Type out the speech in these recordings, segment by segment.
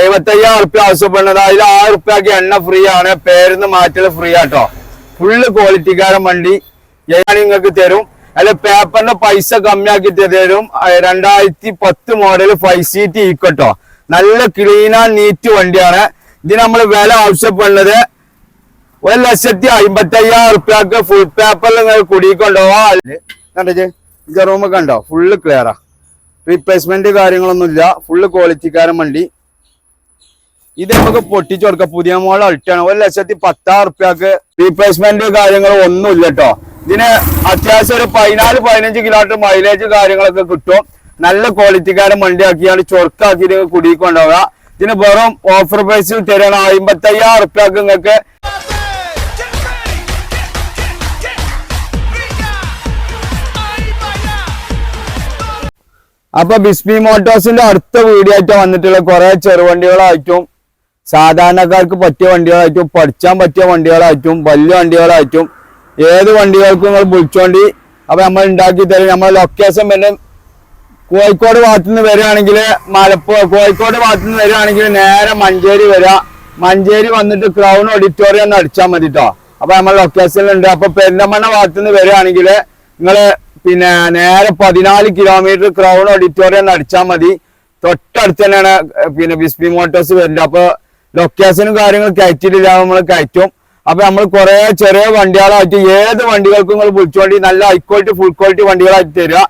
എഴുപത്തയ്യായിരം ഉറുപ്പ്യ ആവശ്യപ്പെടുന്നത്. അതിൽ ആയിരം ഉറുപ്പ്യക്ക് എണ്ണ ഫ്രീ ആണ്. പേരുന്ന് മാറ്റൽ ഫ്രീ ആട്ടോ. ഫുള്ള് ക്വാളിറ്റിക്കാരൻ വണ്ടി ഞാൻ നിങ്ങൾക്ക് തരും. അല്ല പേപ്പറിന്റെ പൈസ കമ്മിയാക്കി തരും. രണ്ടായിരത്തി പത്ത് മോഡൽ ഫൈവ് സീറ്റ് ഈക്കട്ടോ നല്ല ക്ലീൻ ആൻഡ് നീറ്റ് വണ്ടിയാണ്. ഇതിന് നമ്മൾ വില ആവശ്യപ്പെടുന്നത് ഒരു ലക്ഷത്തി അമ്പത്തി അയ്യായിരം ഉറുപ്പ്യക്ക് ഫുൾ പേപ്പറിൽ നിങ്ങൾ കുടിക്കൊണ്ടുപോവാ കണ്ടേ കണ്ടോ? ഫുള്ള് ക്ലിയറാ റീപ്ലേസ്മെന്റ് കാര്യങ്ങളൊന്നുമില്ല. ഫുള്ള് ക്വാളിറ്റിക്കാരൻ വണ്ടി. ഇത് നമുക്ക് പൊട്ടിച്ചു കൊടുക്കാം. പുതിയ മോഡൽ അൾട്ടാണ് ഒരു ലക്ഷത്തി പത്താറ് റുപ്യക്ക് റീപ്ലേസ്മെന്റ് കാര്യങ്ങൾ ഒന്നുമില്ല കേട്ടോ ഇതിന് അത്യാവശ്യം ഒരു പതിനാല് പതിനഞ്ച് കിലോമീറ്റർ മൈലേജ് കാര്യങ്ങളൊക്കെ കിട്ടും. നല്ല ക്വാളിറ്റിക്കാരൻ വണ്ടിയാക്കിയാണ് ചൊറുക്കാക്കി ഇത് കുടിക്കൊണ്ടാവുക ഇതിന് വെറും ഓഫർ പ്രൈസിൽ തരണം. അമ്പത്തി അയ്യായിരം റുപ്യക്ക് നിങ്ങൾക്ക് അപ്പൊ ബിസ്മി മോട്ടോഴ്സിന്റെ അടുത്ത വീഡിയോ ആയിട്ട് വന്നിട്ടുള്ള കുറെ ചെറുവണ്ടികളായിട്ടും സാധാരണക്കാർക്ക് പറ്റിയ വണ്ടികളായിട്ടും പഠിച്ചാൻ പറ്റിയ വണ്ടികളായിട്ടും വലിയ വണ്ടികളായിട്ടും ഏത് വണ്ടികൾക്കും നിങ്ങൾ വിളിച്ചോണ്ടി അപ്പൊ നമ്മൾ ഉണ്ടാക്കി തരും. നമ്മളെ ലൊക്കേഷൻ പിന്നെ കോഴിക്കോട് ഭാഗത്തു നിന്ന് വരികയാണെങ്കിൽ മലപ്പുറ കോഴിക്കോട് ഭാഗത്തു നിന്ന് വരികയാണെങ്കിൽ നേരെ മഞ്ചേരി വരിക. മഞ്ചേരി വന്നിട്ട് ക്രൗൺ ഓഡിറ്റോറിയം ഒന്ന് അടിച്ചാൽ മതി കേട്ടോ അപ്പൊ നമ്മൾ ലൊക്കേഷനിലുണ്ട് അപ്പൊ പെരിന്തമണ്ണ ഭാഗത്തു നിന്ന് വരികയാണെങ്കിൽ നിങ്ങൾ പിന്നെ നേരെ പതിനാല് കിലോമീറ്റർ ക്രൗൺ ഓഡിറ്റോറിയം ഒന്ന് അടിച്ചാൽ മതി. തൊട്ടടുത്ത് തന്നെയാണ് പിന്നെ ബിസ്ബി മോട്ടോഴ്സ് വരുന്നത്. അപ്പൊ ലൊക്കേഷനും കാര്യങ്ങളും കയറ്റിയിട്ടില്ല നമ്മൾ കയറ്റും. അപ്പൊ നമ്മൾ കുറെ ചെറിയ വണ്ടികളായിട്ട് ഏത് വണ്ടികൾക്കും നിങ്ങൾ വിളിച്ചുകൊണ്ട് നല്ല ഹൈ ക്വാളിറ്റി ഫുൾ ക്വാളിറ്റി വണ്ടികളായിട്ട് തരിക.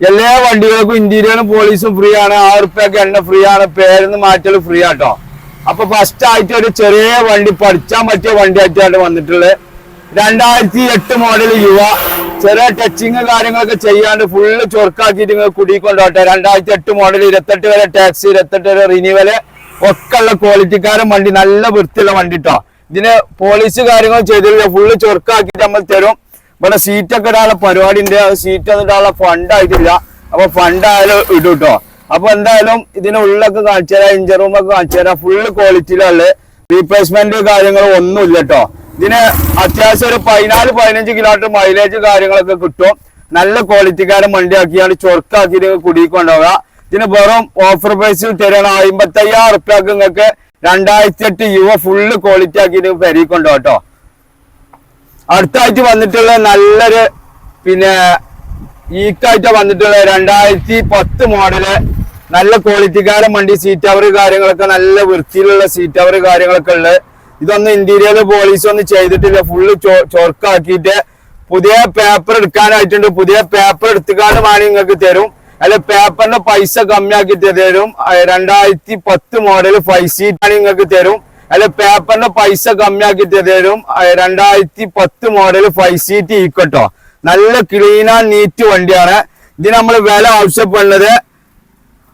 എല്ലാ വണ്ടികൾക്കും ഇന്റീരിയറും പോലീസും ഫ്രീ ആണ്. ആറ് റുപ്യൊക്കെ എണ്ണ ഫ്രീ ആണ്. പേരുന്ന് മാറ്റൽ ഫ്രീ ആട്ടോ. അപ്പൊ ഫസ്റ്റ് ആയിട്ട് ഒരു ചെറിയ വണ്ടി പഠിച്ചാൻ പറ്റിയ വണ്ടി ആയിട്ടാണ് വന്നിട്ടുള്ളത്. രണ്ടായിരത്തി എട്ട് മോഡൽ യുവ. ചെറിയ ടച്ചിങ് കാര്യങ്ങളൊക്കെ ചെയ്യാണ്ട് ഫുള്ള് ചൊറുക്കാക്കിയിട്ട് നിങ്ങൾ കുടിക്കൊണ്ടോട്ടെ രണ്ടായിരത്തി എട്ട് മോഡൽ ഇരുപത്തെട്ട് വരെ ടാക്സി ഇരുപത്തെട്ട് വരെ റിന്യൂവൽ ഒക്കെ ഉള്ള ക്വാളിറ്റിക്കാരൻ വണ്ടി നല്ല വൃത്തിയുള്ള വണ്ടി കേട്ടോ ഇതിന് പോളിസ് കാര്യങ്ങൾ ചെയ്തില്ല ഫുള്ള് ചൊറുക്കാക്കിയിട്ട് നമ്മൾ തരും. ഇവിടെ സീറ്റൊക്കെ ഇടാനുള്ള പരിപാടി ഉണ്ട് സീറ്റ് ഒന്നും ഇടാനുള്ള ഫണ്ട് ആയിട്ടില്ല. അപ്പൊ ഫണ്ട് ആയാലും ഇടും കേട്ടോ അപ്പൊ എന്തായാലും ഇതിന് ഉള്ളൊക്കെ കാണിച്ചു തരാം. ഇഞ്ചർ റൂം ഒക്കെ കാണിച്ചു തരാം. ഫുള്ള് ക്വാളിറ്റിയിലുള്ള റീപ്ലേസ്മെന്റ് കാര്യങ്ങൾ ഒന്നുമില്ല കേട്ടോ ഇതിന് അത്യാവശ്യം ഒരു പതിനാല് പതിനഞ്ച് കിലോമീറ്റർ മൈലേജ് കാര്യങ്ങളൊക്കെ കിട്ടും. നല്ല ക്വാളിറ്റിക്കാരൻ വണ്ടിയാക്കിയാണ് ചൊറുക്കാക്കി കുടിക്കൊണ്ടുപോവുക ഇതിന് വെറും ഓഫർ പ്രൈസിൽ തരണം അമ്പത്തി അയ്യായിരം റുപ്യക്ക് നിങ്ങൾക്ക്. രണ്ടായിരത്തി എട്ട് യുവ ഫുള്ള് ക്വാളിറ്റി ആക്കിയിട്ട് പെരിക്കൊണ്ടോ കേട്ടോ അടുത്തായിട്ട് വന്നിട്ടുള്ള നല്ലൊരു പിന്നെ ഈക്കായിട്ട് വന്നിട്ടുള്ള രണ്ടായിരത്തി പത്ത് മോഡൽ നല്ല ക്വാളിറ്റിക്കാരൻ വണ്ടി സീറ്റ് അവർ കാര്യങ്ങളൊക്കെ നല്ല വൃത്തിയിലുള്ള സീറ്റ് അവർ കാര്യങ്ങളൊക്കെ ഉള്ളത് ഇതൊന്നും ഇന്റീരിയർ പോലീസ് ഒന്നും ചെയ്തിട്ടില്ല. ഫുള്ള് ചൊർക്കാക്കിയിട്ട് പുതിയ പേപ്പർ എടുക്കാനായിട്ടുണ്ട്. പുതിയ പേപ്പർ എടുത്തുകാണ്ട് വേണമെങ്കിൽ നിങ്ങൾക്ക് തരും. അല്ല പേപ്പറിന്റെ പൈസ കമ്മിയാക്കി തരും. രണ്ടായിരത്തി പത്ത് മോഡൽ ഫൈവ് സീറ്റ് ആണ് നിങ്ങൾക്ക് തരും. അല്ല പേപ്പറിന്റെ പൈസ കമ്മിയാക്കി തരും. രണ്ടായിരത്തി പത്ത് മോഡൽ ഫൈവ് സീറ്റ് ഈക്കട്ടോ നല്ല ക്ലീൻ ആൻഡ് നീറ്റ് വണ്ടിയാണ്. ഇതിന് നമ്മൾ വില ആവശ്യപ്പെടുന്നത്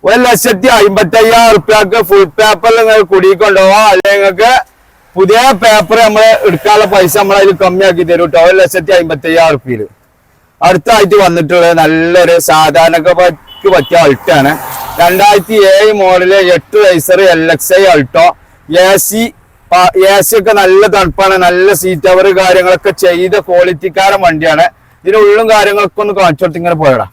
ഒരു ലക്ഷത്തി അമ്പത്തി അയ്യായിരം റുപ്യക്ക് ഫുൾ പേപ്പറിൽ നിങ്ങൾ കുടിക്കൊണ്ടുപോവാ അല്ലെങ്കിൽ നിങ്ങൾക്ക് പുതിയ പേപ്പർ നമ്മൾ എടുക്കാനുള്ള പൈസ നമ്മൾ അതിൽ കമ്മിയാക്കി തരും കേട്ടോ. ഒരു ലക്ഷത്തി അമ്പത്തി അയ്യായിരം റുപ്യയിൽ അടുത്തായിട്ട് വന്നിട്ടുള്ളത് നല്ലൊരു സാധാരണക്ക് പറ്റിയ അൾട്ടാണ്. രണ്ടായിരത്തി ഏഴ് മോഡൽ എട്ട് വയസ്സർ L X I Alto. A C A C ഒക്കെ നല്ല തണുപ്പാണ് നല്ല സീറ്റ് അവർ കാര്യങ്ങളൊക്കെ ചെയ്ത ക്വാളിറ്റിക്കാരൻ വണ്ടിയാണ്. ഇതിന് ഉള്ളും കാര്യങ്ങളൊക്കെ ഒന്ന് കാണിച്ചു കൊടുത്ത് ഇങ്ങനെ പോയടാ.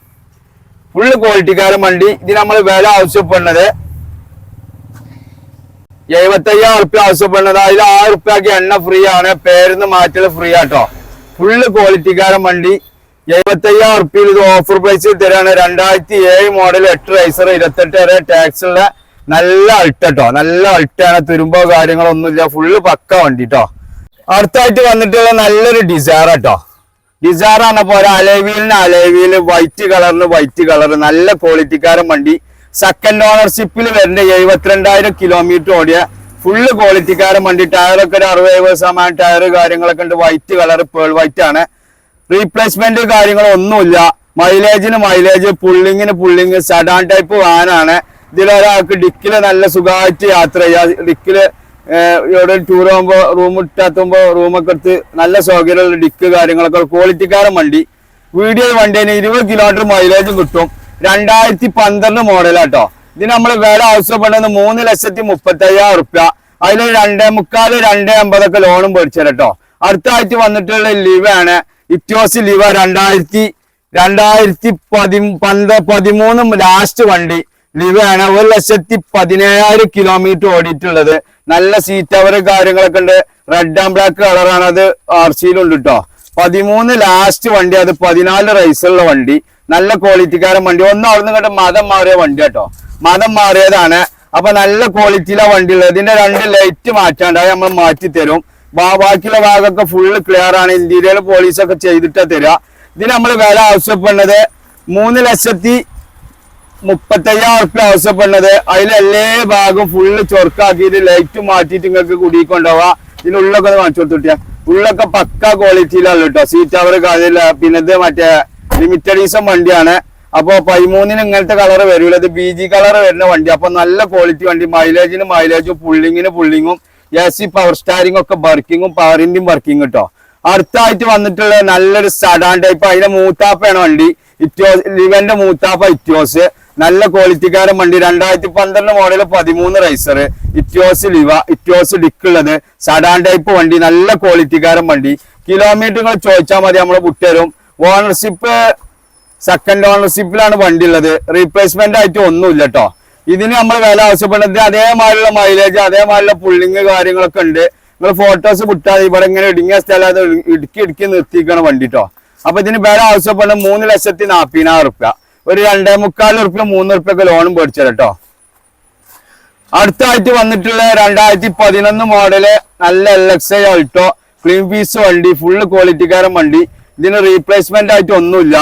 ഫുള്ള് ക്വാളിറ്റിക്കാരൻ വണ്ടി. ഇതിന് നമ്മൾ വില ആവശ്യപ്പെടുന്നത് എഴുപത്തയ്യായിരം റുപ്യ ആവശ്യപ്പെടുന്നത്. അതിൽ ആയിരം റുപ്യക്ക് എണ്ണ ഫ്രീ ആണ്. പേരുന്ന് മാറ്റൽ ഫ്രീ ആട്ടോ. ഫുള്ള് ക്വാളിറ്റിക്കാരൻ വണ്ടി. എഴുപത്തയ്യായിരം ഉറുപ്പിയിൽ ഇത് ഓഫർ പ്രൈസിൽ തരാണ്. രണ്ടായിരത്തി ഏഴ് മോഡൽ എട്ട് റൈസർ ഇരുപത്തെട്ട് വരെ ടാക്സ് ഉള്ള നല്ല അൾട്ടോ നല്ല അൾട്ടാണ് തുരുമ്പോ കാര്യങ്ങളൊന്നുമില്ല. ഫുള്ള് പക്ക വണ്ടി ട്ടോ. അടുത്തായിട്ട് വന്നിട്ടുള്ള നല്ലൊരു ഡിസയർ കേട്ടോ ഡിസയർ ആണ് ഒരു അലേവിയലിന് അലേവിയൽ വൈറ്റ് കളറിന് വൈറ്റ് കളർ നല്ല ക്വാളിറ്റിക്കാരൻ വണ്ടി. സെക്കൻഡ് ഓണർഷിപ്പിൽ വരുന്ന എഴുപത്തിരണ്ടായിരം കിലോമീറ്റർ ഓടിയ ഫുള്ള് ക്വാളിറ്റിക്കാരൻ വണ്ടി. ടയറൊക്കെ ഒരു അറുപത് ദിവസമായ ടയർ കാര്യങ്ങളൊക്കെ ഉണ്ട്. വൈറ്റ് കളർ പേൾ വൈറ്റ് ആണ്. റീപ്ലേസ്മെന്റ് കാര്യങ്ങളൊന്നുമില്ല. മൈലേജിന് മൈലേജ് പുള്ളിങ്ങിന് പുള്ളിങ് സഡാൻ ടൈപ്പ് വാനാണ്. ഇതിലൊരാൾക്ക് ഡിക്കിൽ നല്ല സുഖമായിട്ട് യാത്ര ചെയ്യാം. ഡിക്കിൽ ഇവിടെ ടൂർ ആകുമ്പോൾ റൂം ഇട്ടാത്തുമ്പോൾ റൂമൊക്കെ എടുത്ത് നല്ല സൗകര്യമുള്ള ഡിക്ക് കാര്യങ്ങളൊക്കെ ക്വാളിറ്റിക്കാരൻ വണ്ടി. വീഡിയോ വണ്ടിന് ഇരുപത് കിലോമീറ്റർ മൈലേജും കിട്ടും. രണ്ടായിരത്തി പന്ത്രണ്ട് മോഡലാട്ടോ ഇതിന് നമ്മൾ വില ആവശ്യപ്പെടുന്നത് മൂന്ന് ലക്ഷത്തി മുപ്പത്തി അയ്യായിരം റുപ്യ അതിൽ രണ്ടേ മുക്കാൽ രണ്ടേ അമ്പതൊക്കെ ലോണും മേടിച്ചു കേട്ടോ അടുത്തായിട്ട് വന്നിട്ടുള്ള ലിവാണ് ഇറ്റോസ് ലിവ രണ്ടായിരത്തി രണ്ടായിരത്തി പതി പന്ത് പതിമൂന്ന് ലാസ്റ്റ് വണ്ടി. ലിവയാണ് ഒരു ലക്ഷത്തി പതിനേഴായിരം കിലോമീറ്റർ ഓടിയിട്ടുള്ളത്. നല്ല സീറ്റ് അവർ കാര്യങ്ങളൊക്കെ ഉണ്ട്. റെഡ് ആൻഡ് ബ്ലാക്ക് കളറാണ് അത് ആർ സിയിലുണ്ട് കേട്ടോ പതിമൂന്ന് ലാസ്റ്റ് വണ്ടി. അത് പതിനാല് റൈസുള്ള വണ്ടി. നല്ല ക്വാളിറ്റിക്കാരൻ വണ്ടി. ഒന്ന് അവിടുന്ന് കണ്ട് മതം മാറിയ വണ്ടി കേട്ടോ മതം മാറിയതാണ്. അപ്പൊ നല്ല ക്വാളിറ്റിയിലെ വണ്ടി ഉള്ളത്. ഇതിന്റെ രണ്ട് ലൈറ്റ് മാറ്റാണ്ട് അത് നമ്മൾ മാറ്റി തരും ബാക്കിയുള്ള ഭാഗമൊക്കെ ഫുള്ള് ക്ലിയർ ആണ്. ഇന്റീരിയർ പോലീസൊക്കെ ചെയ്തിട്ടാ തരിക ഇതിന് നമ്മൾ വില ആവശ്യപ്പെടുന്നത് മൂന്ന് ലക്ഷത്തി മുപ്പത്തയ്യായിരം ഉറുപ്പ്യ ആവശ്യപ്പെടുന്നത്. അതിൽ ഭാഗം ഫുള്ള് ചൊർക്കാക്കിയിട്ട് ലൈറ്റ് മാറ്റിയിട്ട് നിങ്ങൾക്ക് കുടിക്കൊണ്ടുപോവാ ഇതിനുള്ളൊക്കെ ഒന്ന് കാണിച്ചു കൊടുത്തിട്ടിയ ഉള്ളൊക്കെ പക്ക ക്വാളിറ്റിയിലാണ് കേട്ടോ. സീറ്റ് അവർ കാര്യമില്ല. പിന്നെ ഇത് മറ്റേ ലിമിറ്റഡ് ഈസം വണ്ടിയാണ്. അപ്പോൾ പതിമൂന്നിന് ഇങ്ങനത്തെ കളർ വരില്ല ഇത് ബി ജി കളർ വരുന്ന വണ്ടി. അപ്പോൾ നല്ല ക്വാളിറ്റി വണ്ടി. മൈലേജിന് മൈലേജും പുള്ളിങ്ങിന് പുള്ളിങ്ങും എ സി പവർ സ്റ്റാരിംഗ് ഒക്കെ വർക്കിങ്ങും പവറിന്റെയും വർക്കിംഗ് കേട്ടോ അടുത്തായിട്ട് വന്നിട്ടുള്ള നല്ലൊരു സഡാൻ ടൈപ്പ് അതിന്റെ മൂത്താപ്പയാണ് വണ്ടി. ഇറ്റോസ് ലിവന്റെ മൂത്താപ്പ ഇറ്റോസ് നല്ല ക്വാളിറ്റിക്കാരൻ വണ്ടി. രണ്ടായിരത്തി പന്ത്രണ്ട് മോഡൽ പതിമൂന്ന് റൈസർ ഇറ്റോസ് ലിവ ഇറ്റോസ് ഡിക്ക് ഉള്ളത്. സഡാൻ ടൈപ്പ് വണ്ടി. നല്ല ക്വാളിറ്റിക്കാരൻ വണ്ടി. കിലോമീറ്ററുകൾ ചോദിച്ചാൽ മതി. നമ്മൾ വിട്ടുതരും ഓണർഷിപ്പ് സെക്കൻഡ് ഓണർഷിപ്പിലാണ് വണ്ടി ഉള്ളത്. റീപ്ലേസ്മെന്റ് ആയിട്ട് ഒന്നുമില്ല കേട്ടോ ഇതിന് നമ്മൾ വില ആവശ്യപ്പെടുന്നത് അതേമാതിരിയുള്ള മൈലേജ് അതേമാതിരിയുള്ള പുള്ളിങ് കാര്യങ്ങളൊക്കെ ഉണ്ട്. നിങ്ങൾ ഫോട്ടോസ് വിട്ടാൽ ഇവിടെ ഇങ്ങനെ ഇടുങ്ങിയ സ്ഥലം ഇടുക്കി ഇടുക്കി നിർത്തിക്കണം വണ്ടി കേട്ടോ അപ്പൊ ഇതിന് വില ആവശ്യപ്പെടുന്നത് മൂന്ന് ലക്ഷത്തി നാപ്പതിനായിരം റുപ്യ. ഒരു രണ്ടേ മുക്കാൽ റുപ്യ മൂന്ന് റുപ്യൊക്കെ ലോണും മേടിച്ചത് കേട്ടോ അടുത്തായിട്ട് വന്നിട്ടുള്ള രണ്ടായിരത്തി പതിനൊന്ന് മോഡൽ നല്ല L X I Alto clean piece വണ്ടി ഫുള്ള് ക്വാളിറ്റിക്കാരൻ വണ്ടി. ഇതിന് റീപ്ലേസ്മെന്റ് ആയിട്ട് ഒന്നുമില്ല.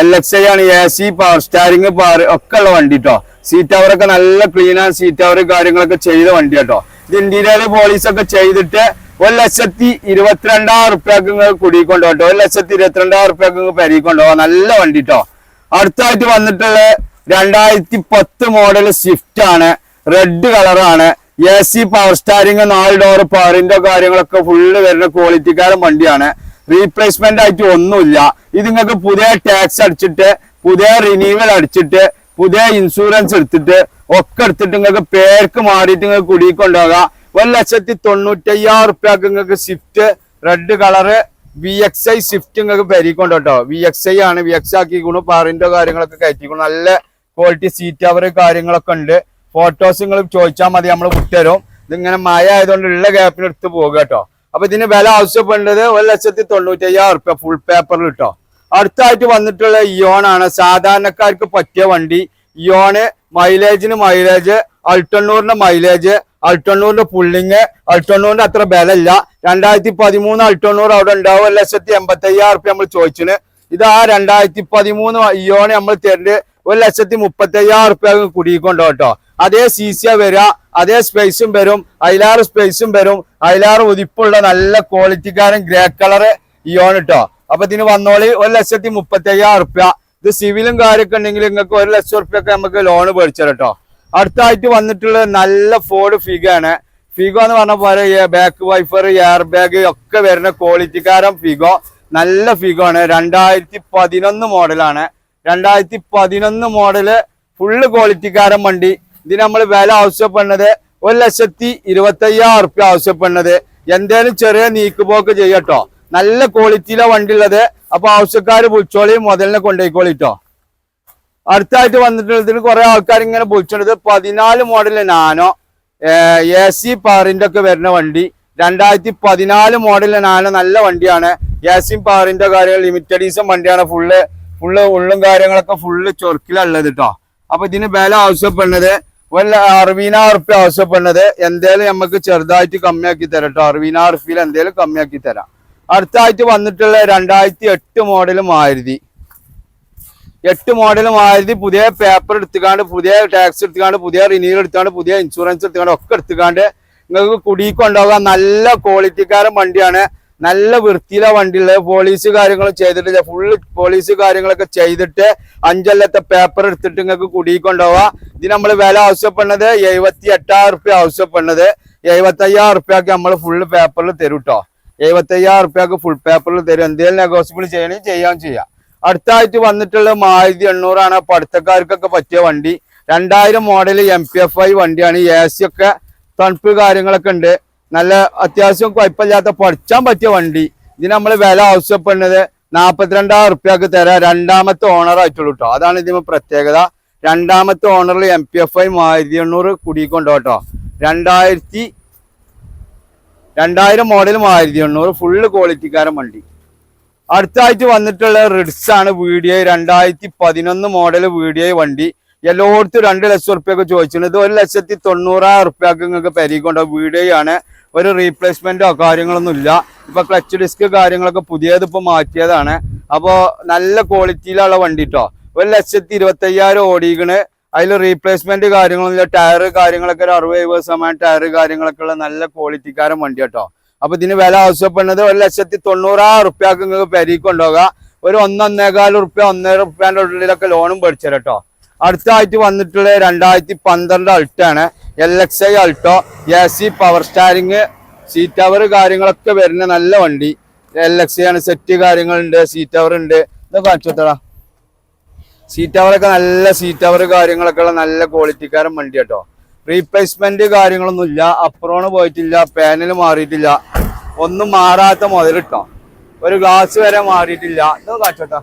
എൽ എക്സ് ഐ ആണ് A C power steering power ഒക്കെ ഉള്ള വണ്ടി കേട്ടോ സീറ്റ് അവറൊക്കെ നല്ല ക്ലീൻ ആണ് സീറ്റ് അവർ കാര്യങ്ങളൊക്കെ ചെയ്ത വണ്ടി കേട്ടോ ഇത് ഇന്റീരിയർ പോലീസ് ഒക്കെ ചെയ്തിട്ട് ഒരു ലക്ഷത്തി ഇരുപത്തിരണ്ടായിരം റുപ്യക്ക് കുടിക്കൊണ്ടോ കേട്ടോ ഒരു ലക്ഷത്തി ഇരുപത്തിരണ്ടായിരം റുപ്യക്ക് പെരിക്കൊണ്ടോ നല്ല വണ്ടി കേട്ടോ അടുത്തായിട്ട് വന്നിട്ടുള്ള രണ്ടായിരത്തി പത്ത് മോഡൽ സ്വിഫ്റ്റ് ആണ്. റെഡ് കളറാണ് എ സി പവർ സ്റ്റാരിങ് നാല് ഡോർ പവറിന്റെ കാര്യങ്ങളൊക്കെ ഫുള്ള് വരുന്ന ക്വാളിറ്റിക്കാരൻ വണ്ടിയാണ്. റീപ്ലേസ്മെന്റ് ആയിട്ട് ഒന്നുമില്ല. ഇത് നിങ്ങൾക്ക് പുതിയ ടാക്സ് അടിച്ചിട്ട് പുതിയ റിന്യൂവൽ അടിച്ചിട്ട് പുതിയ ഇൻഷുറൻസ് എടുത്തിട്ട് ഒക്കെ എടുത്തിട്ട് നിങ്ങൾക്ക് പേർക്ക് മാറിയിട്ട് നിങ്ങൾക്ക് കുടിക്കൊണ്ടുപോകാം ഒരു ലക്ഷത്തി തൊണ്ണൂറ്റയ്യായിരം റുപ്യക്ക് നിങ്ങൾക്ക് Swift red colour V X I Swift നിങ്ങൾക്ക് പെരിക്കൊണ്ട് കേട്ടോ. വി എക്സ് ഐ ആണ് വി എക്സ് ആക്കിക്കണു പാറിന്റെ കാര്യങ്ങളൊക്കെ കയറ്റിക്കണു നല്ല ക്വാളിറ്റി സീറ്റ് അവർ കാര്യങ്ങളൊക്കെ ഉണ്ട്. ഫോട്ടോസ് നിങ്ങൾ ചോദിച്ചാൽ മതി നമ്മൾ വിട്ടുതരും. ഇതിങ്ങനെ മഴ ആയതുകൊണ്ട് ഉള്ള ഗ്യാപ്പിന് എടുത്ത് പോകുക കേട്ടോ. അപ്പൊ ഇതിന് വില ആവശ്യപ്പെടേണ്ടത് ഒരു ലക്ഷത്തി തൊണ്ണൂറ്റി അയ്യായിരം റുപ്യ ഫുൾ പേപ്പറിൽ കിട്ടോ അടുത്തായിട്ട് വന്നിട്ടുള്ള ഇയോൺ ആണ്. സാധാരണക്കാർക്ക് പറ്റിയ വണ്ടി. ഇയോണ് മൈലേജിന് മൈലേജ് അൾട്ടണ്ണൂറിന്റെ മൈലേജ് അൾട്ടണ്ണൂറിന്റെ പുള്ളിങ് അൾട്ടണ്ണൂറിന്റെ അത്ര ബലമില്ല രണ്ടായിരത്തി പതിമൂന്ന് അൾട്ടണ്ണൂർ അവിടെ ഉണ്ടാവും. ഒരു ലക്ഷത്തി എൺപത്തി അയ്യായിരം റുപ്യ നമ്മൾ ചോദിച്ചിന്. ഇത് ആ രണ്ടായിരത്തി പതിമൂന്ന് ഇയോണ് നമ്മൾ തരുന്നത് ഒരു ലക്ഷത്തി മുപ്പത്തി അയ്യായിരം റുപ്യ കുടിക്കൊണ്ടോ കേട്ടോ അതേ സി സി വരിക അതേ സ്പേസും വരും. അയിലാറ് സ്പേസും വരും. അയിലാറ് ഉതിപ്പുള്ള നല്ല ക്വാളിറ്റിക്കാരൻ ഗ്രേ കളറ് ഇയോൺ കേട്ടോ അപ്പൊ ഇതിന് വന്നോളി ഒരു ലക്ഷത്തി മുപ്പത്തി അയ്യായിരം റുപ്യ ഇത് സിവിലും കാര്യമൊക്കെ ഉണ്ടെങ്കിൽ നിങ്ങൾക്ക് ഒരു ലക്ഷം റുപ്യ ഒക്കെ നമുക്ക് ലോണ് മേടിച്ചു കേട്ടോ അടുത്തായിട്ട് വന്നിട്ടുള്ള നല്ല ഫോർഡ് ഫിഗ ആണ്. ഫിഗോ എന്ന് പറഞ്ഞ പോലെ ബാക്ക് വൈഫർ എയർ ബാഗ് ഒക്കെ വരുന്ന ക്വാളിറ്റിക്കാരൻ ഫിഗോ നല്ല ഫിഗോ ആണ്. രണ്ടായിരത്തി പതിനൊന്ന് മോഡലാണ് രണ്ടായിരത്തി പതിനൊന്ന് മോഡൽ ഫുള്ള് ക്വാളിറ്റിക്കാരൻ വണ്ടി. ഇതിന് നമ്മൾ വില ആവശ്യപ്പെടുന്നത് ഒരു ലക്ഷത്തി ഇരുപത്തി അയ്യായിരം റുപ്യ ആവശ്യപ്പെടുന്നത്. എന്തേലും ചെറിയ നീക്കുപോക്ക് ചെയ്യട്ടോ നല്ല ക്വാളിറ്റിയിലെ വണ്ടി ഉള്ളത് അപ്പൊ ആവശ്യക്കാർ വിളിച്ചോളി മുതലിനെ കൊണ്ടുപോയിക്കോളിട്ടോ അടുത്തായിട്ട് വന്നിട്ടുള്ളതിന് കുറെ ആൾക്കാർ ഇങ്ങനെ വിളിച്ചോണ്ടത് പതിനാല് മോഡൽ നാനോ എ സി പവറിന്റെ ഒക്കെ വരുന്ന വണ്ടി. രണ്ടായിരത്തി പതിനാല് മോഡൽ നാനോ നല്ല വണ്ടിയാണ്. എ സി പവറിന്റെ കാര്യങ്ങൾ ലിമിറ്റഡ് ഈസം വണ്ടിയാണ് ഫുള്ള് ഫുള്ള് ഉള്ളും കാര്യങ്ങളൊക്കെ ഫുള്ള് ചൊറുക്കിലുള്ളത് കേട്ടോ. അപ്പൊ ഇതിന് വില ആവശ്യപ്പെടുന്നത് ഒരു അറുപതിനായിരം റുപ്യ ആവശ്യപ്പെടുന്നത് എന്തേലും നമുക്ക് ചെറുതായിട്ട് കമ്മിയാക്കി തരാം കേട്ടോ അറുപതിനായിരം റുപ്യയിൽ എന്തേലും കമ്മിയാക്കി തരാം. അടുത്തായിട്ട് വന്നിട്ടുള്ള രണ്ടായിരത്തി എട്ട് മോഡൽ മാരുതി എട്ട് മോഡൽ മാരുതി പുതിയ പേപ്പർ എടുത്തുകാണ്ട് പുതിയ ടാക്സ് എടുത്തുകാണ്ട് പുതിയ റിന്യൂവൽ എടുത്തുകാണ്ട് പുതിയ ഇൻഷുറൻസ് എടുത്തുകാണ്ട് ഒക്കെ എടുത്തുകാണ്ട് നിങ്ങൾക്ക് കുടിക്കൊണ്ടാവുക നല്ല ക്വാളിറ്റിക്കാരൻ വണ്ടിയാണ്. നല്ല വൃത്തിയിലെ വണ്ടിയുള്ളത് പോലീസ് കാര്യങ്ങൾ ചെയ്തിട്ട് ഫുള്ള് പോലീസ് കാര്യങ്ങളൊക്കെ ചെയ്തിട്ട് അഞ്ചല്ലത്തെ പേപ്പർ എടുത്തിട്ട് നിങ്ങൾക്ക് കുടിക്കൊണ്ടുപോവാ ഇത് നമ്മൾ വില ആവശ്യപ്പെടുന്നത് എഴുപത്തി എട്ടായിരം റുപ്യ ആവശ്യപ്പെടുന്നത്. എഴുപത്തി അയ്യായിരം റുപ്യക്ക് നമ്മൾ ഫുള്ള് പേപ്പറിൽ തരും കേട്ടോ എഴുപത്തി അയ്യായിരം റുപ്യക്ക് ഫുൾ പേപ്പറിൽ തരും. എന്തെങ്കിലും നെഗോസിബിൾ ചെയ്യണമെങ്കിൽ ചെയ്യാൻ ചെയ്യാം. അടുത്തായിട്ട് വന്നിട്ടുള്ള മാരുതി എണ്ണൂറാണ്. പഠിത്തക്കാർക്കൊക്കെ പറ്റിയ വണ്ടി. രണ്ടായിരം model M P F I വണ്ടിയാണ്. എ സി ഒക്കെ തണുപ്പ് കാര്യങ്ങളൊക്കെ ഉണ്ട്. നല്ല അത്യാവശ്യം കുഴപ്പമില്ലാത്ത പഠിച്ചാൻ പറ്റിയ വണ്ടി. ഇതിന് നമ്മൾ വില ആവശ്യപ്പെടുന്നത് നാൽപ്പത്തിരണ്ടായിരം ഉറുപ്പ്യക്ക് തരാം. രണ്ടാമത്തെ ഓണർ ആയിട്ടുള്ളൂ കേട്ടോ അതാണ് ഇതിന് പ്രത്യേകത. രണ്ടാമത്തെ ഓണറിൽ എം പി എഫ് ഐ ആയിരത്തി എണ്ണൂറ് കുടിക്കൊണ്ടോ കേട്ടോ രണ്ടായിരത്തി രണ്ടായിരം മോഡൽ ആയിരത്തി എണ്ണൂറ് ഫുള്ള് ക്വാളിറ്റിക്കാരൻ വണ്ടി. അടുത്തായിട്ട് വന്നിട്ടുള്ള റിഡ്സ് ആണ് വീഡിയോ രണ്ടായിരത്തി പതിനൊന്ന് മോഡൽ വീഡിയോ വണ്ടി. എല്ലായിടത്തും രണ്ട് ലക്ഷം റുപ്യൊക്കെ ചോദിച്ചിട്ടുണ്ട്. ഇത് ഒരു ലക്ഷത്തി തൊണ്ണൂറായിരം റുപ്യക്ക് നിങ്ങൾക്ക് പെരുകൊണ്ട വീഡിയോ ആണ്. ഒരു റീപ്ലേസ്മെന്റോ കാര്യങ്ങളൊന്നും ഇല്ല. ഇപ്പൊ ക്ലച്ച് ഡിസ്ക് കാര്യങ്ങളൊക്കെ പുതിയത് ഇപ്പൊ മാറ്റിയതാണ്. അപ്പോ നല്ല ക്വാളിറ്റിയിലുള്ള വണ്ടി കേട്ടോ ഒരു ലക്ഷത്തി ഇരുപത്തി അയ്യായിരം ഓടിക്കണ് അതിൽ റീപ്ലേസ്മെന്റ് കാര്യങ്ങളൊന്നുമില്ല ടയർ കാര്യങ്ങളൊക്കെ ഒരു അറുപത് എഴുപത് ശതമാനം ടയർ കാര്യങ്ങളൊക്കെ ഉള്ള നല്ല ക്വാളിറ്റിക്കാരൻ വണ്ടി കേട്ടോ അപ്പൊ ഇതിന് വില ആവശ്യപ്പെടുന്നത് ഒരു ലക്ഷത്തി തൊണ്ണൂറായിരം റുപ്യക്ക് നിങ്ങൾക്ക് പെരീക്ക് കൊണ്ടുപോകാം ഒരു ഒന്നൊന്നേകാൽ റുപ്യ ഒന്നര റുപ്യന്റെ ഉള്ളിലൊക്കെ ലോണും പഠിച്ചു കേട്ടോ അടുത്തായിട്ട് വന്നിട്ടുള്ള രണ്ടായിരത്തി പന്ത്രണ്ട് അൾട്ടാണ് L X I Alto A C power steering seat അവർ കാര്യങ്ങളൊക്കെ വരുന്ന നല്ല വണ്ടി. എൽ എക്സ് ആണ് സെറ്റ് കാര്യങ്ങളുണ്ട് സീറ്റ് അവർ ഉണ്ട്. ഇതൊക്കെ കാണിച്ചോത്തടാ സീറ്റ് അവറൊക്കെ നല്ല സീറ്റ് അവർ കാര്യങ്ങളൊക്കെ ഉള്ള നല്ല ക്വാളിറ്റിക്കാരൻ വണ്ടി കേട്ടോ. റീപ്ലേസ്മെന്റ് കാര്യങ്ങളൊന്നും ഇല്ല. അപ്രോണ് പോയിട്ടില്ല പാനൽ മാറിയിട്ടില്ല. ഒന്നും മാറാത്ത മുതലിട്ടോ ഒരു ഗ്ലാസ് വരെ മാറിയിട്ടില്ല. ഇതോ കാച്ചോട്ടാ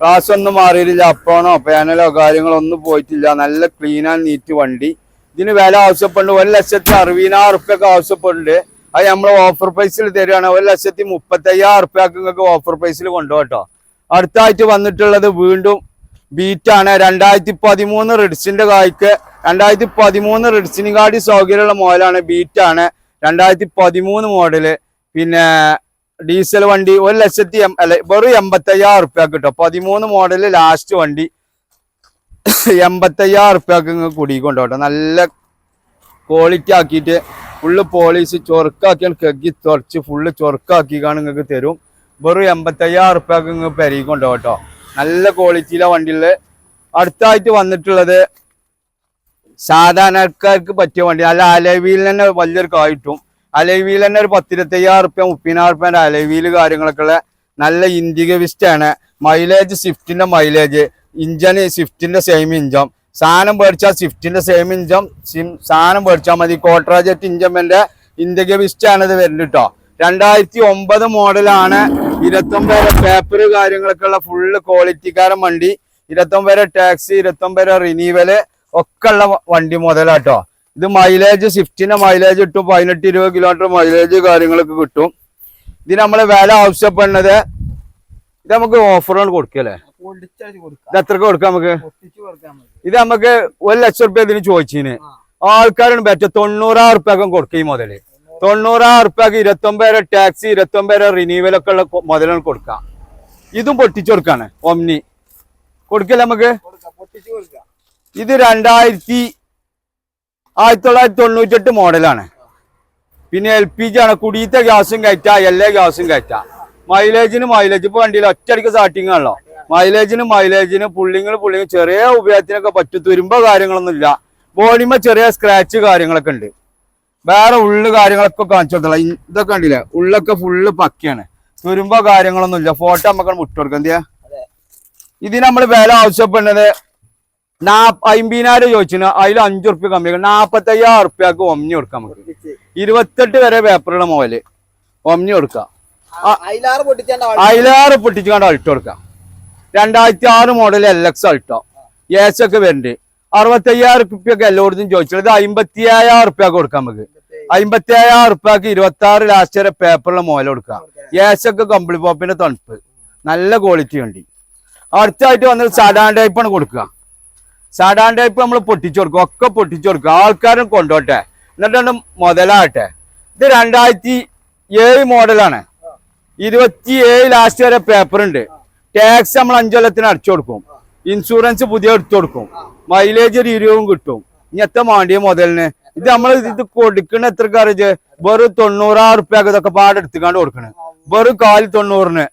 ഗ്ലാസ് ഒന്നും മാറിയിട്ടില്ല അപ്രോണോ പാനലോ കാര്യങ്ങളോ ഒന്നും പോയിട്ടില്ല. നല്ല ക്ലീൻ ആൻഡ് നീറ്റ് വണ്ടി. ഇതിന് വില ആവശ്യപ്പെടുന്നുണ്ട് ഒരു ലക്ഷത്തി അറുപതിനായിരം റുപ്യൊക്കെ ആവശ്യപ്പെടുന്നുണ്ട്. അത് നമ്മൾ ഓഫർ പ്രൈസിൽ തരുവാണ്. ഒരു ലക്ഷത്തി മുപ്പത്തി അയ്യായിരം റുപ്യക്ക് നിങ്ങൾക്ക് ഓഫർ പ്രൈസിൽ കൊണ്ടുപോട്ടോ അടുത്തായിട്ട് വന്നിട്ടുള്ളത് വീണ്ടും ബീറ്റാണ് രണ്ടായിരത്തി പതിമൂന്ന് റിഡ്സിന്റെ കായ്ക്ക് രണ്ടായിരത്തി പതിമൂന്ന് റിഡ്സിനും കാട്ടി സൗകര്യമുള്ള മോഡലാണ് ബീറ്റാണ് രണ്ടായിരത്തി പതിമൂന്ന് മോഡൽ പിന്നെ ഡീസൽ വണ്ടി ഒരു ലക്ഷത്തി എം- അല്ല വെറും എൺപത്തി അയ്യായിരം റുപ്യക്ക് കിട്ടും. പതിമൂന്ന് മോഡൽ ലാസ്റ്റ് വണ്ടി. എൺപത്തി ഉറുപ്പ്യക്ക് ഇങ്ങ് കുടിക്കൊണ്ടോട്ടോ നല്ല ക്വാളിറ്റി ആക്കിയിട്ട് ഫുള്ള് പോളീസ് ചൊറുക്കാക്കിയാണ് കെക്കി തുറച്ച് ഫുള്ള് ചൊറുക്കാക്കിക്കാണ് നിങ്ങൾക്ക് തരും. വെറും എൺപത്തയ്യായിരം ഉറുപ്പ്യക്ക് ഇങ്ങ് പെരുകൊണ്ടോ കേട്ടോ നല്ല ക്വാളിറ്റിയിലെ വണ്ടികളിൽ അടുത്തായിട്ട് വന്നിട്ടുള്ളത് സാധാരണക്കാർക്ക് പറ്റിയ വണ്ടി. നല്ല അലവിയിൽ തന്നെ വലിയൊരു കായിട്ടും അലവിയിൽ തന്നെ ഒരു പത്തിരുപത്തയ്യായിരം റുപ്യ മുപ്പതിനായിരം റുപ്യന്റെ അലവിയിൽ കാര്യങ്ങളൊക്കെ ഉള്ള നല്ല ഇൻഡിക വിസ്റ്റാണ് മൈലേജ് സ്വിഫ്റ്റിന്റെ മൈലേജ് ഇഞ്ചന് സ്വിഫ്റ്റിന്റെ സെയിം ഇഞ്ചം. സാധനം മേടിച്ചാൽ സ്വിഫ്റ്റിന്റെ സെയിം ഇഞ്ചം. സിം സാധനം മേടിച്ചാൽ മതി. കോട്ടറാജറ്റ് ഇഞ്ചമ്മന്റെ ഇന്ത്യയ്ക്ക് വിസ്റ്റാണ് ഇത് വരുന്നത് കേട്ടോ രണ്ടായിരത്തി ഒമ്പത് മോഡലാണ് ഇരുപത്തൊമ്പത് പേപ്പർ കാര്യങ്ങളൊക്കെ ഉള്ള ഫുള്ള് ക്വാളിറ്റിക്കാരൻ വണ്ടി. ഇരുപത്തൊമ്പത് ടാക്സി ഇരുപത്തൊമ്പത് റിനീവൽ ഒക്കെ ഉള്ള വണ്ടി മുതലാട്ടോ ഇത് മൈലേജ് സ്വിഫ്റ്റിന്റെ മൈലേജ് കിട്ടും. പതിനെട്ട് ഇരുപത് കിലോമീറ്റർ മൈലേജ് കാര്യങ്ങളൊക്കെ കിട്ടും. ഇത് നമ്മൾ വില ആവശ്യപ്പെടുന്നത് ഇത് നമുക്ക് ഓഫറാണ് കൊടുക്കല്ലേ? ഇത് എത്രക്ക് കൊടുക്കാം നമുക്ക്? ഇത് നമുക്ക് ഒരു ലക്ഷം റുപ്യ ഇതിന് ചോദിച്ചിന്. ആൾക്കാരാണ് പറ്റും തൊണ്ണൂറായിരം റുപ്യക്കും കൊടുക്കും ഈ മുതൽ. തൊണ്ണൂറായിരം റുപ്യക്ക് ഇരുപത്തൊമ്പത് ടാക്സി ഇരുപത്തൊമ്പത് റിനീവലൊക്കെ ഉള്ള മുതലാണ് കൊടുക്കാം. ഇതും പൊട്ടിച്ചു കൊടുക്കാണ്. ഒമ്നി. കൊടുക്കല്ലേ നമുക്ക്? ഇത് രണ്ടായിരത്തി ആയിരത്തി തൊള്ളായിരത്തി തൊണ്ണൂറ്റെട്ട് മോഡലാണ്. പിന്നെ എൽ പി ജി ആണ്. കുടിയത്തെ ഗ്യാസും കയറ്റാം എല്ലാ ഗ്യാസും കയറ്റാം. മൈലേജിന് മൈലേജ് ഇപ്പൊ വണ്ടിയിൽ ഒറ്റയടിക്ക് സ്റ്റാർട്ടിങ് ആണല്ലോ. മൈലേജിന് മൈലേജിന് പുള്ളിങ്ങൾ പുള്ളിങ്ങൾ ചെറിയ ഉപയോഗത്തിനൊക്കെ പറ്റും തുരുമ്പോ കാര്യങ്ങളൊന്നും ഇല്ല. ബോഡിമ ചെറിയ സ്ക്രാച്ച് കാര്യങ്ങളൊക്കെ ഉണ്ട്. വേറെ ഉള്ളു കാര്യങ്ങളൊക്കെ കാണിച്ചു കൊടുത്തല്ല ഇതൊക്കെ കണ്ടില്ലേ? ഉള്ളൊക്കെ ഫുള്ള് പക്കയാണ്. തുരുമ്പോ കാര്യങ്ങളൊന്നും ഇല്ല. ഫോട്ടോ നമുക്ക് വിട്ടുകൊടുക്കാം എന്തിയാ? ഇതിന് നമ്മൾ വില ആവശ്യപ്പെടുന്നത് അമ്പതിനായിരം ചോദിച്ചു അതിൽ അഞ്ചു റുപ്യ കമ്മി നാപ്പത്തി അയ്യായിരം റുപ്യക്ക് ഒമ്നി കൊടുക്കാം നമുക്ക്. ഇരുപത്തെട്ട് വരെ പേപ്പറുടെ മോൽ. ഒമ്നി കൊടുക്കാം. അയിലാറ് പൊട്ടിച്ചുകൊണ്ട് അൾട്ടോ കൊടുക്കാം. രണ്ടായിരത്തി ആറ് മോഡൽ എൽ എക്സ് അൾട്ടോ ഏസ് ഒക്കെ വരുന്നുണ്ട്. അറുപത്തി അയ്യായിരം റുപ്യൊക്കെ എല്ലായിടത്തും ചോദിച്ചത് അമ്പത്തി അയ്യായിരം റുപ്യൊക്കെ കൊടുക്കാം നമുക്ക്. അമ്പത്തി അയ്യായിരം റുപ്യക്ക് ഇരുപത്തി ആറ് ലാസ്റ്റ് വരെ പേപ്പറിലെ മോല കൊടുക്കാം ഏസ് ഒക്കെ കമ്പിളി പോപ്പിന്റെ തണുപ്പ്. നല്ല ക്വാളിറ്റി ഉണ്ട്. അടുത്തായിട്ട് വന്നത് സഡാൻ ടൈപ്പാണ് കൊടുക്കുക. സാഡാൻ ടൈപ്പ് നമ്മൾ പൊട്ടിച്ചു കൊടുക്കും. ഒക്കെ പൊട്ടിച്ചു കൊടുക്കുക ആൾക്കാരും കൊണ്ടോട്ടെ. എന്നിട്ടാണ് മുതലാകട്ടെ. ഇത് രണ്ടായിരത്തി ഏഴ് മോഡലാണ് ഇരുപത്തി ഏഴ് ലാസ്റ്റ് വരെ പേപ്പർ ഉണ്ട്. ടാക്സ് നമ്മൾ അഞ്ചൊല്ലത്തിന് അടച്ചു കൊടുക്കും. ഇൻഷുറൻസ് പുതിയ എടുത്തു കൊടുക്കും. മൈലേജ് ഒരു ഇരുപതും കിട്ടും. ഇനി എത്ര മാണ്ടിയ മുതലിന്? ഇത് നമ്മൾ ഇത് കൊടുക്കണ എത്ര കറിച്ച് വെറും തൊണ്ണൂറായിരം റുപ്യക്ക് ഇതൊക്കെ പാടെടുത്തുകാണ്ട് കൊടുക്കണേ. വെറും കാൽ തൊണ്ണൂറിന്.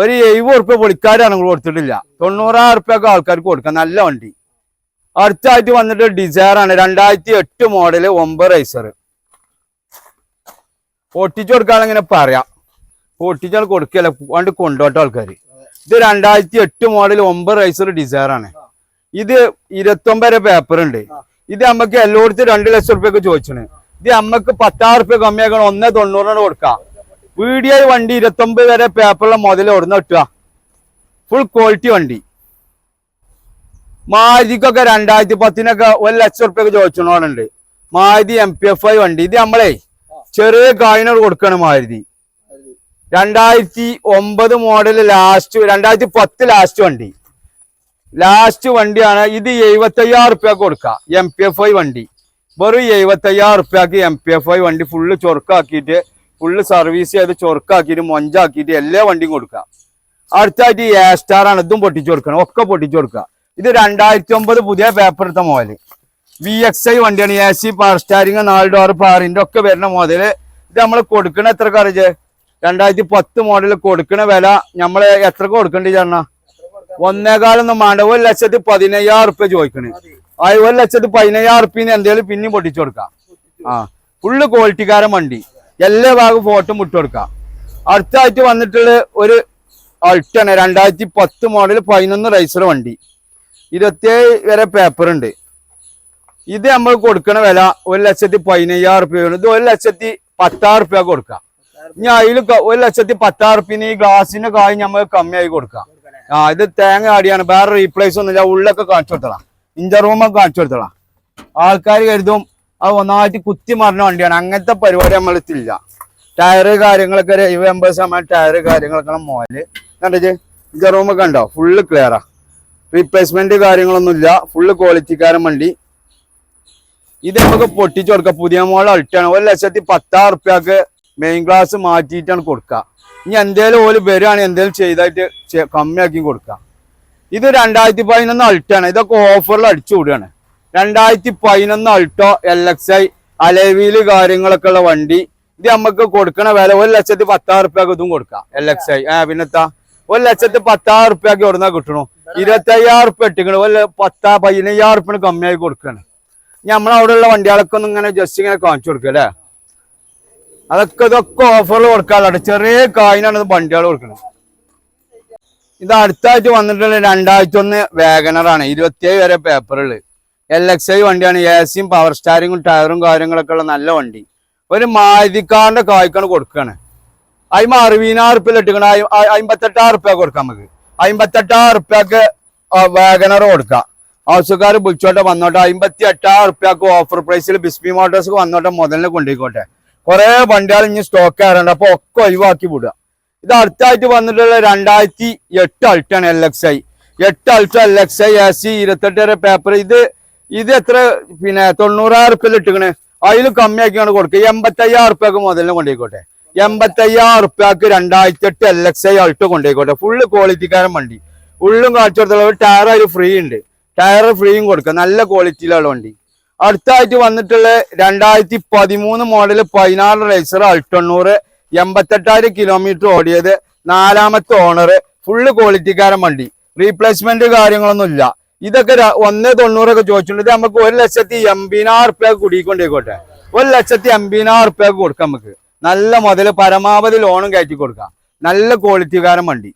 ഒരു എഴുപത് റുപ്യ പൊളിക്കാരാണ് കൊടുത്തിട്ടില്ല. തൊണ്ണൂറായിരം റുപ്യക്ക് ആൾക്കാർക്ക് കൊടുക്കാം. നല്ല വണ്ടി. അടുത്തായിട്ട് വന്നിട്ട് ഡിസയർ ആണ്. രണ്ടായിരത്തി എട്ട് മോഡൽ ഒമ്പത് റൈസർ പൊട്ടിച്ചു കൊടുക്കാനിങ്ങനെ പറയാം. പൊട്ടിച്ചാൽ കൊടുക്കല്ല? പണ്ട് കൊണ്ടുപോട്ടെ ആൾക്കാർ ഇത് രണ്ടായിരത്തി എട്ട് മോഡൽ ഒമ്പത് റൈസർ ഡിസയർ ആണ്. ഇത് ഇരുപത്തൊമ്പത് പേപ്പർ ഉണ്ട്. ഇത് നമ്മക്ക് എല്ലായിടത്തും രണ്ട് ലക്ഷം റുപ്യൊക്കെ ചോദിച്ചാണ് ഇത് നമ്മക്ക് പത്താറ് റുപ്യ കമ്മിയാക്കണം ഒന്നേ തൊണ്ണൂറിനാണ് കൊടുക്കാം. വീഡിയോ വണ്ടി ഇരുപത്തൊമ്പത് വരെ പേപ്പറിലെ മുതൽ ഓടുന്ന കിട്ടുക? ഫുൾ ക്വാളിറ്റി വണ്ടി. മാരുതിക്കൊക്കെ രണ്ടായിരത്തി പത്തിനൊക്കെ ഒരു ലക്ഷം ഉറുപ്പ്യൊക്കെ ചോദിച്ചോണുണ്ട് Maruti M P F I വണ്ടി. ഇത് നമ്മളെ ചെറിയ കായിനോട് കൊടുക്കാണ് മാരുതി. രണ്ടായിരത്തി ഒമ്പത് മോഡൽ ലാസ്റ്റ് രണ്ടായിരത്തി പത്ത് ലാസ്റ്റ് വണ്ടി. ലാസ്റ്റ് വണ്ടിയാണ് ഇത് എഴുപത്തയ്യായിരം റുപ്യ കൊടുക്കുക എം പി എഫ് ഐ വണ്ടി. വെറും എഴുപത്തയ്യായിരം റുപ്യക്ക് എം പി എഫ് ഐ വണ്ടി ഫുള്ള് ചൊറുക്കാക്കിയിട്ട് ഫുള്ള് സർവീസ് ചെയ്ത് ചൊറുക്കാക്കിയിട്ട് മൊഞ്ചാക്കിയിട്ട് എല്ലാ വണ്ടിയും കൊടുക്കുക അടുത്തായിട്ട് ഈ സ്റ്റാർ ആണ് ഇതും പൊട്ടിച്ചു കൊടുക്കണം ഒക്കെ പൊട്ടിച്ചു കൊടുക്കുക ഇത് രണ്ടായിരത്തി ഒമ്പത് പുതിയ പേപ്പർ എടുത്ത മോഡൽ വി എക്സ് ഐ വണ്ടിയാണ് എ സി പവർ സ്റ്റാരിങ് നാല് ഡോർ പാറിന്റെ ഒക്കെ വരുന്ന മോഡൽ ഇത് നമ്മൾ കൊടുക്കണ എത്ര കറിജ് രണ്ടായിരത്തി പത്ത് മോഡൽ കൊടുക്കണ വില നമ്മൾ എത്ര കൊടുക്കണ്ടി ചേർന്ന ഒന്നേകാലൊന്നും വേണ്ട ഒരു ലക്ഷത്തി പതിനയ്യായിരം റുപ്യ ചോദിക്കണേ. ആ ഒരു ലക്ഷത്തി പതിനയ്യായിരം റുപ്യന്ന് എന്തെങ്കിലും പിന്നെയും പൊട്ടിച്ചു കൊടുക്കാം. ആ ഫുള്ള് ക്വാളിറ്റിക്കാരൻ വണ്ടി. എല്ലാ ഭാഗവും ഫോട്ടോ മുട്ട് കൊടുക്കാം. അടുത്തായിട്ട് വന്നിട്ടുള്ള ഒരു അൾട്ടാണ് രണ്ടായിരത്തി പത്ത് മോഡൽ പതിനൊന്ന് റൈസർ വണ്ടി. ഇരുപത്തിയേഴ് വരെ പേപ്പർ ഉണ്ട്. ഇത് നമ്മൾ കൊടുക്കണ വില ഒരു ലക്ഷത്തി പതിനയ്യായിരം റുപ്യ ഇത് ഒരു ലക്ഷത്തി പത്തായിരം റുപ്യ കൊടുക്കാം. ഇനി അതിൽ ഒരു ലക്ഷത്തി പത്താറുപ്പിന് ഈ ഗ്ലാസിന്റെ കായ് നമ്മൾ കമ്മിയായി കൊടുക്കാം. ആ ഇത് തേങ്ങ ആടിയാണ് വേറെ റീപ്ലേസ് ഒന്നുമില്ല ഉള്ളൊക്കെ കാണിച്ചു കൊടുത്തളാം. ഇഞ്ചർ റൂമൊക്കെ കാണിച്ചു കൊടുത്തളാം. ആൾക്കാർ കരുതും അത് ഒന്നായിട്ട് കുത്തി മറിഞ്ഞ വണ്ടിയാണ്. അങ്ങനത്തെ പരിപാടി നമ്മളെത്തില്ല ടയറ് കാര്യങ്ങളൊക്കെ ഒരു എഴുപത് എൺപത് ശതമാനം ടയറ് കാര്യങ്ങളൊക്കെ മോൽ കണ്ടേ ഇഞ്ചർ റൂമൊക്കെ ഉണ്ടോ ഫുള്ള് ക്ലിയറാ റീപ്ലേസ്മെന്റ് കാര്യങ്ങളൊന്നുമില്ല ഫുള്ള് ക്വാളിറ്റിക്കാരൻ വണ്ടി. ഇത് നമുക്ക് പൊട്ടിച്ചു കൊടുക്കാം. പുതിയ മോൾ അൾട്ടാണ്. ഒരു ലക്ഷത്തി പത്താറ് റുപ്യക്ക് മെയിൻ ഗ്ലാസ് മാറ്റിയിട്ടാണ് കൊടുക്കുക ഇനി എന്തേലും ഓൽ വരികയാണെങ്കിൽ എന്തേലും ചെയ്തായിട്ട് കമ്മിയാക്കി കൊടുക്കുക ഇത് രണ്ടായിരത്തി പതിനൊന്ന് അൾട്ടാണ് ഇതൊക്കെ ഓഫറിൽ അടിച്ചു വിടുകയാണ് രണ്ടായിരത്തി പതിനൊന്ന് അൾട്ടോ എൽ എക്സ് ഐ അലവിയിൽ കാര്യങ്ങളൊക്കെ ഉള്ള വണ്ടി. ഇത് നമുക്ക് കൊടുക്കണ വില ഒരു ലക്ഷത്തി പത്താറ് റുപ്യക്ക് ഇതും കൊടുക്കാം. എൽ എക്സ് ഐ ആ പിന്നെത്താ ഒരു ലക്ഷത്തി പത്താറ് റുപ്യക്ക് എവിടുന്നാ കിട്ടണു? ഇരുപത്തി അയ്യായിരം റുപ്യ ഇട്ടിക്കണ. ഒരു പത്താ പതിനയ്യായിരം റുപ്യാണ് കമ്മിയായി കൊടുക്കാണ്. നമ്മളവിടെ ഉള്ള വണ്ടികളൊക്കെ ഒന്ന് ഇങ്ങനെ ജസ്റ്റ് ഇങ്ങനെ കാണിച്ചു കൊടുക്കുക അല്ലേ അതൊക്കെ ഇതൊക്കെ ഓഫറിൽ കൊടുക്കാറുണ്ട് ചെറിയ കായിനാണ് ഇത് വണ്ടികൾ കൊടുക്കുന്നത് ഇത് അടുത്തായിട്ട് വന്നിട്ടുള്ള രണ്ടായിരത്തി ഒന്ന് വാഗണറാണ് ഇരുപത്തിയേഴ് വരെ പേപ്പറുകൾ എൽ എക്സ് ഐ വണ്ടിയാണ് എ സിയും പവർ സ്റ്റാരിങ്ങും ടയറും കാര്യങ്ങളൊക്കെ ഉള്ള നല്ല വണ്ടി. ഒരു മാരുതിക്കാരന്റെ കായ്ക്കാണ് കൊടുക്കുകയാണ് അതിന് അറുപതിനായിരം റുപ്യ ഇട്ടിക്കണ അമ്പത്തെട്ടായിരം റുപ്യ കൊടുക്കാം നമുക്ക്. അമ്പത്തെട്ടായിരം റുപ്യക്ക് വേഗനർ കൊടുക്കാം. ആവശ്യക്കാർ വിളിച്ചോട്ടെ വന്നോട്ടെ. അമ്പത്തി എട്ടായിരം റുപ്യക്ക് ഓഫർ പ്രൈസിൽ ബിസ്മി മോട്ടോഴ്സ് വന്നോട്ടെ മുതലിന് കൊണ്ടുപോയിക്കോട്ടെ. കുറെ വണ്ടികൾ ഇനി സ്റ്റോക്ക് ആയിരുന്നു അപ്പൊ ഒക്കെ ഒഴിവാക്കി വിടുക. ഇത് അടുത്തായിട്ട് വന്നിട്ടുള്ള രണ്ടായിരത്തി എട്ട് അൾട്ടാണ് എൽ എക്സ് ഐ എട്ട് Alto L X I A C ഇരുപത്തെട്ട് വരെ പേപ്പർ ഇത് ഇത് എത്ര? പിന്നെ തൊണ്ണൂറായിരം റുപ്യയിൽ ഇട്ടിക്കണ്? അതിൽ കമ്മിയാക്കിയാണ് കൊടുക്കുക. എൺപത്തയ്യായിരം റുപ്യക്ക് മുതലിന് കൊണ്ടുപോയിക്കോട്ടെ എൺപത്തയ്യായിരം റുപ്യക്ക് രണ്ടായിരത്തി എട്ട് എൽ എക്സ് ഐ അൾട്ട് കൊണ്ടുപോയിക്കോട്ടെ ഫുള്ള് ക്വാളിറ്റിക്കാരൻ വണ്ടി. ഉള്ളും കാഴ്ച കൊടുത്തുള്ള ടയർ അതിൽ ഫ്രീ ഉണ്ട്. ടയർ ഫ്രീയും കൊടുക്കുക. നല്ല ക്വാളിറ്റിയിലുള്ള വണ്ടി. അടുത്തായിട്ട് വന്നിട്ടുള്ള രണ്ടായിരത്തി പതിമൂന്ന് മോഡൽ പതിനാറ് റേസർ അൾട്ടണ്ണൂറ് എൺപത്തെട്ടായിരം കിലോമീറ്റർ ഓടിയത് നാലാമത്തെ ഓണർ ഫുള്ള് ക്വാളിറ്റിക്കാരൻ വണ്ടി. റീപ്ലേസ്മെന്റ് കാര്യങ്ങളൊന്നും ഇല്ല. ഇതൊക്കെ ഒന്ന് തൊണ്ണൂറൊക്കെ ചോദിച്ചിട്ടുണ്ട്. ഇത് നമുക്ക് ഒരു ലക്ഷത്തി എൺപതിനായിരം റുപ്യ കുടിക്കൊണ്ടേക്കോട്ടെ ഒരു ലക്ഷത്തി എൺപതിനായിരം റുപ്യ കൊടുക്കാം നമുക്ക്. നല്ല മുതൽ പരമാവധി ലോണും കയറ്റി കൊടുക്കാം. നല്ല ക്വാളിറ്റിക്കാരൻ വണ്ടി.